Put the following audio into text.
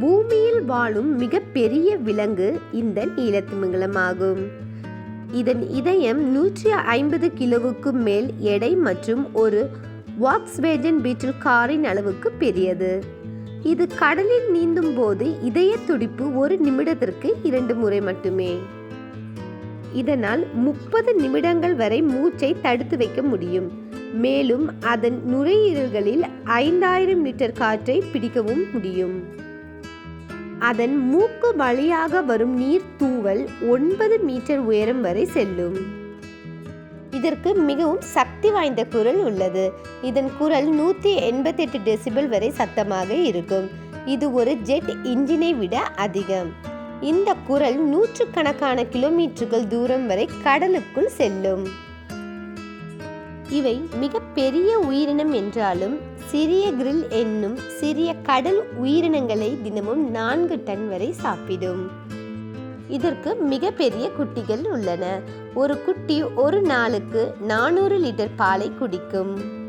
பூமியில் வாழும் மிகப்பெரிய விலங்கு இந்த நீலத்திமிங்கலமாகும். இதன் இதயம் நூற்றி ஐம்பது கிலோவுக்கு மேல் எடை மற்றும் ஒரு வாக்ஸ்வேஜன் பீட்டில் காரின் அளவுக்கு பெரியது. இது கடலில் நீந்தும் போது இதய துடிப்பு ஒரு நிமிடத்திற்கு இரண்டு முறை மட்டுமே. இதனால் முப்பது நிமிடங்கள் வரை மூச்சை தடுத்து வைக்க முடியும். மேலும் அதன் நுரையீரல்களில் ஐந்தாயிரம் லிட்டர் காற்றை பிடிக்கவும் முடியும். அதன் மூக்கு வழியாக வரும் நீர் தூவல் ஒன்பது மீட்டர் உயரம் வரை செல்லும். இதற்கு மிகவும் சக்தி வாய்ந்த குரல் உள்ளது. இதன் குரல் நூற்றி எண்பத்தெட்டு டெசிபிள் வரை சத்தமாக இருக்கும். இது ஒரு ஜெட் இன்ஜினை விட அதிகம். இந்த குரல் நூற்றுக்கணக்கான கிலோமீட்டர்கள் தூரம் வரை கடலுக்குள் செல்லும். இவை மிக பெரிய உயிரினம் என்றாலும் சிறிய கிரில் என்னும் சிறிய கடல் உயிரினங்களை தினமும் நான்கு டன் வரை சாப்பிடும். இதற்கு மிகப்பெரிய குட்டிகள் உள்ளன. ஒரு குட்டி ஒரு நாளுக்கு நானூறு லிட்டர் பாலை குடிக்கும்.